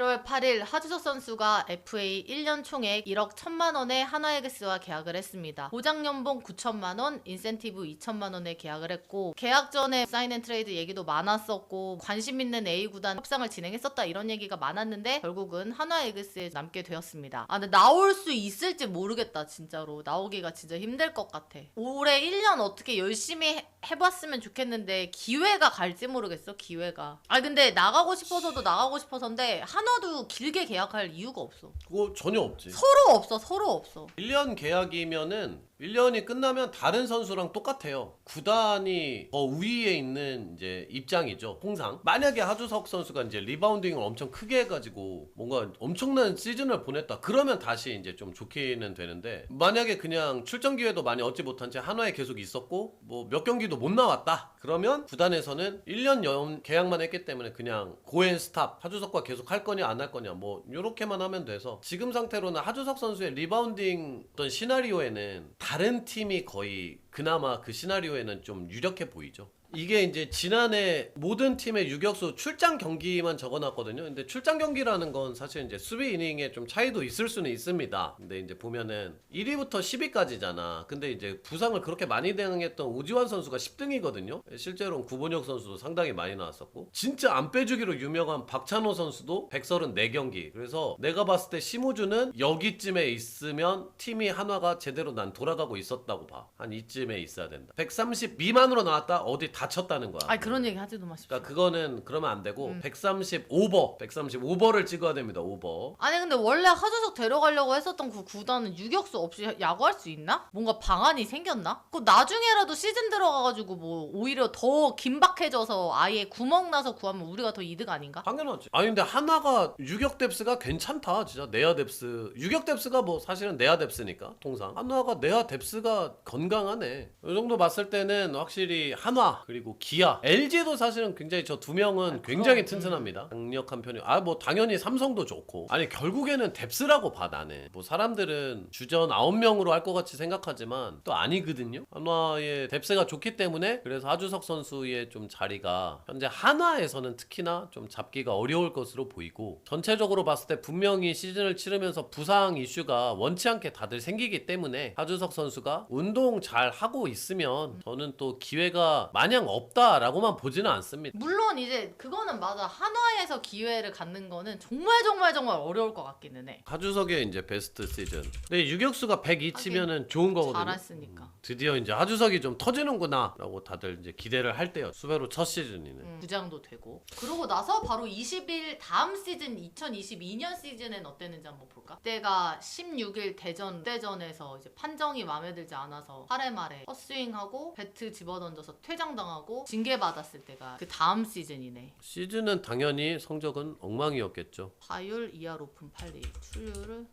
1월 8일 하주석 선수가 FA 1년 총액 1억 1천만 원의 한화에그스와 계약을 했습니다. 보장 연봉 9천만 원, 인센티브 2천만 원에 계약을 했고 계약 전에 사인앤트레이드 얘기도 많았었고 관심 있는 A 구단 협상을 진행했었다 이런 얘기가 많았는데 결국은 한화에그스에 남게 되었습니다. 아 근데 나올 수 있을지 모르겠다 진짜로 나오기가 진짜 힘들 것 같아. 올해 1년 어떻게 열심히 해- 해봤으면 좋겠는데 기회가 갈지 모르겠어 기회가. 아 근데 나가고 싶어서도 나가고 싶어서인데 한화 도 길게 계약할 이유가 없어. 그거 전혀 없지. 서로 없어 서로 없어. 1년 계약이면은 1년이 끝나면 다른 선수랑 똑같아요. 구단이 더 우위에 있는 이제 입장이죠. 통상. 만약에 하주석 선수가 이제 리바운딩을 엄청 크게 해가지고 뭔가 엄청난 시즌을 보냈다. 그러면 다시 이제 좀 좋기는 되는데 만약에 그냥 출전 기회도 많이 얻지 못한 채 한화에 계속 있었고 뭐 몇 경기도 못 나왔다. 그러면 구단에서는 1년 연 계약만 했기 때문에 그냥 고엔 스탑 하주석과 계속 할 거냐 안 할 거냐 뭐 요렇게만 하면 돼서 지금 상태로는 하주석 선수의 리바운딩 어떤 시나리오에는 다른 팀이 거의 그나마 그 시나리오에는 좀 유력해 보이죠. 이게 이제 지난해 모든 팀의 유격수 출장 경기만 적어놨거든요. 근데 출장 경기라는 건 사실 이제 수비 이닝에 좀 차이도 있을 수는 있습니다. 근데 이제 보면은 1위부터 10위까지잖아. 근데 이제 부상을 그렇게 많이 당했던 오지환 선수가 10등이거든요. 실제로는 구본혁 선수도 상당히 많이 나왔었고 진짜 안 빼주기로 유명한 박찬호 선수도 134경기. 그래서 내가 봤을 때 심우주는 여기쯤에 있으면 팀이 한화가 제대로 난 돌아가고 있었다고 봐. 한 이쯤에 있어야 된다. 130 미만으로 나왔다 어디 다쳤다는 거야. 아니 그런 얘기 하지도 마십시오. 그러니까 그거는 그러면 안 되고 음. 130 오버, 130 오버를 찍어야 됩니다. 오버. 아니 근데 원래 하주석 데려가려고 했었던 그 구단은 유격수 없이 야구할 수 있나? 뭔가 방안이 생겼나? 그 나중에라도 시즌 들어가가지고 뭐 오히려 더 긴박해져서 아예 구멍 나서 구하면 우리가 더 이득 아닌가? 당연하지. 아니 근데 하나가 유격 뎁스가 괜찮다. 진짜 내야 뎁스. 유격 뎁스가 뭐 사실은 내야 뎁스니까 통상. 한화가 내야 뎁스가 건강하네. 이 정도 봤을 때는 확실히 한화 그리고 기아, LG도 사실은 굉장히 저 두 명은 아, 굉장히 그럼. 튼튼합니다. 강력한 편이. 아 뭐 당연히 삼성도 좋고. 아니 결국에는 뎁스라고 봐 나는. 뭐 사람들은 주전 9명으로 할 것 같이 생각하지만 또 아니거든요. 한화의 뎁스가 좋기 때문에 그래서 하주석 선수의 좀 자리가 현재 한화에서는 특히나 좀 잡기가 어려울 것으로 보이고 전체적으로 봤을 때 분명히 시즌을 치르면서 부상 이슈가 원치 않게 다들 생기기 때문에 하주석 선수가 운동 잘 하고 있으면 저는 또 기회가 마냥 없다라고만 보지는 않습니다. 물론 이제 그거는 맞아 한화에서 기회를 갖는 거는 정말 정말 정말 어려울 것 같기는 해. 하주석의 이제 베스트 시즌. 근데 유격수가 102 치면은 좋은 거거든요. 잘했으니까. 드디어 이제 하주석이 좀 터지는구나라고 다들 이제 기대를 할 때요. 수배로 첫 시즌이네. 음, 부장도 되고 그러고 나서 바로 20일 다음 시즌 2022년 시즌엔 어땠는지 한번 볼까? 그때가 16일 대전 대전에서 이제 판정이 마음에 들지 않아서 8회 말에 헛스윙하고 배트 집어던져서 퇴장당 하고 징계 받았을 때가 그 다음 시즌이네. 시즌은 당연히 성적은 엉망이었겠죠. 파율 2할 오픈 8리 출루를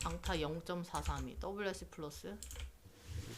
장타 0.432 WS 플러스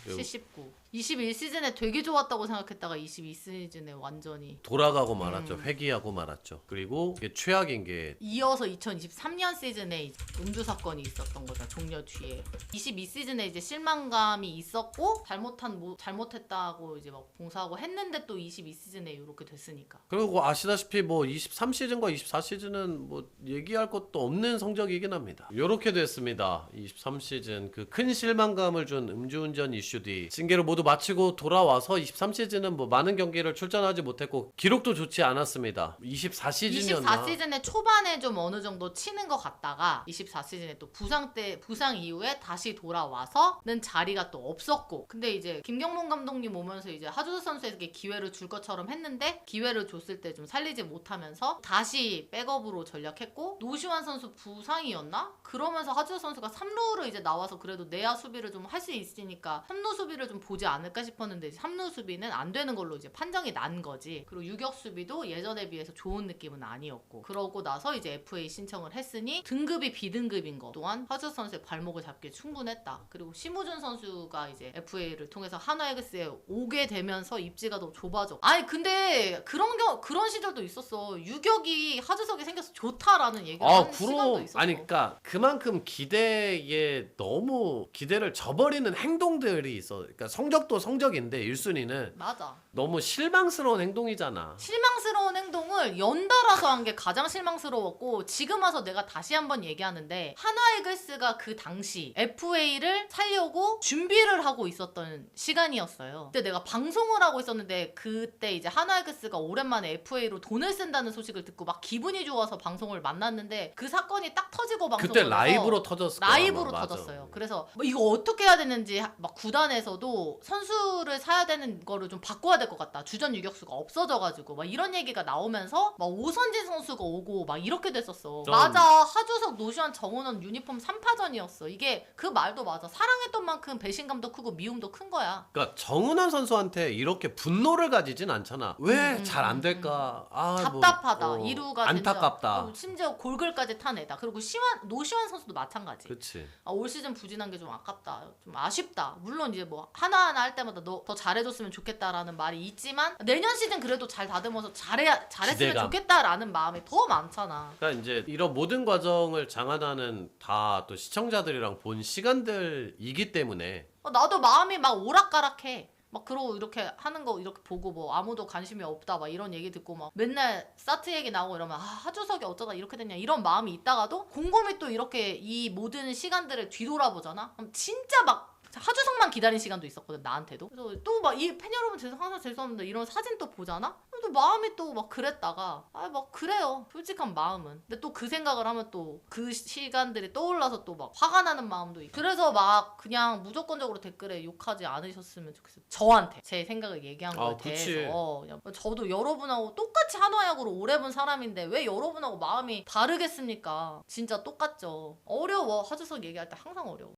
79 21시즌에 되게 좋았다고 생각했다가 22시즌에 완전히 돌아가고 말았죠. 회귀하고 말았죠. 그리고 이게 최악인 게 이어서 2023년 시즌에 이제 음주 사건이 있었던 거죠 종료 뒤에 22시즌에 이제 실망감이 있었고 잘못한 뭐 잘못했다고 이제 막 봉사하고 했는데 또 22시즌에 이렇게 됐으니까 그리고 아시다시피 뭐 23시즌과 24시즌은 뭐 얘기할 것도 없는 성적이긴 합니다. 이렇게 됐습니다. 23시즌 그 큰 실망감을 준 음주운전 이슈 뒤 징계를 모두 마치고 돌아와서 23시즌은 뭐 많은 경기를 출전하지 못했고 기록도 좋지 않았습니다. 24시즌이었나? 24시즌에 초반에 좀 어느 정도 치는 것 같다가 24시즌에 또 부상 때 부상 이후에 다시 돌아와서는 자리가 또 없었고 근데 이제 김경문 감독님 오면서 이제 하주석 선수에게 기회를 줄 것처럼 했는데 기회를 줬을 때 좀 살리지 못하면서 다시 백업으로 전략했고 노시환 선수 부상이었나? 그러면서 하주석 선수가 3루를 이제 나와서 그래도 내야 수비를 좀 할 수 있으니까 3루 수비를 좀 보지 않을까 싶었는데 3루 수비는 안 되는 걸로 이제 판정이 난 거지. 그리고 유격 수비도 예전에 비해서 좋은 느낌은 아니었고. 그러고 나서 이제 FA 신청을 했으니 등급이 B등급인 거 또한 하주 선수의 발목을 잡기에 충분했다. 그리고 심우준 선수가 이제 FA를 통해서 한화에그스에 오게 되면서 입지가 더 좁아져. 아니 근데 그런 경 그런 시절도 있었어. 유격이 하주석이 생겨서 좋다라는 얘기를 아, 하는 시간도 그럼 있었어. 아니 그러니까 그만큼 기대에 너무 기대를 저버리는 행동들이 일이 있어. 그러니까 성적도 성적인데 1순위는 맞아. 너무 실망스러운 행동이잖아. 실망스러운 행동을 연달아서 한 게 가장 실망스러웠고 지금 와서 내가 다시 한번 얘기하는데 하나이글스가 그 당시 FA를 살려고 준비를 하고 있었던 시간이었어요. 그때 내가 방송을 하고 있었는데 그때 이제 하나이글스가 오랜만에 FA로 돈을 쓴다는 소식을 듣고 막 기분이 좋아서 방송을 만났는데 그 사건이 딱 터지고 방송을 그때 해서 라이브로 거야. 라이브로. 터졌어요. 그래서 뭐 이거 어떻게 해야 되는지 하- 막 구단 에서도 선수를 사야 되는 거를 좀 바꿔야 될 것 같다. 주전 유격수가 없어져가지고 막 이런 얘기가 나오면서 막 오선진 선수가 오고 막 이렇게 됐었어. 좀- 맞아. 하주석, 노시환, 정은원 유니폼 3파전이었어. 이게 그 말도 맞아. 사랑했던 만큼 배신감도 크고 미움도 큰 거야. 그러니까 정은환 선수한테 이렇게 분노를 가지진 않잖아. 왜 음, 잘안 음, 될까? 아, 뭐, 답답하다. 어, 이루가 안타깝다. 진짜, 어, 심지어 골글까지 타내다. 그리고 시환, 노시환 선수도 마찬가지. 그렇지. 아, 올 시즌 부진한 게 좀 아깝다. 좀 아쉽다. 물론 이제 뭐 하나하나 할 때마다 너 더 잘해줬으면 좋겠다라는 말이 있지만 내년 시즌 그래도 잘 다듬어서 잘해야 잘했으면 기대감. 좋겠다라는 마음이 더 많잖아. 그러니까 이제 이런 모든 과정을 장하나는 다 또 시청자들이랑 본 시간들이기 때문에 어, 나도 마음이 막 오락가락해. 막 그러고 이렇게 하는 거 이렇게 보고 뭐 아무도 관심이 없다 막 이런 얘기 듣고 막 맨날 사트 얘기 나오고 이러면 아 하주석이 어쩌다 이렇게 됐냐 이런 마음이 있다가도 곰곰이 또 이렇게 이 모든 시간들을 뒤돌아보잖아 그럼 진짜 막 하주석만 기다린 시간도 있었거든 나한테도. 그래서 또 막 이 팬 여러분 죄송 항상 죄송합니다. 이런 사진 또 보잖아? 또 마음이 또 막 그랬다가 아 막 그래요. 솔직한 마음은. 근데 또 그 생각을 하면 또 그 시간들이 떠올라서 또 막 화가 나는 마음도 있고. 그래서 막 그냥 무조건적으로 댓글에 욕하지 않으셨으면 좋겠어요. 저한테. 제 생각을 얘기한 거에 아. 대해서. 그냥 저도 여러분하고 똑같이 한화약으로 오래 본 사람인데 왜 여러분하고 마음이 다르겠습니까? 진짜 똑같죠. 어려워. 하주석 얘기할 때 항상 어려워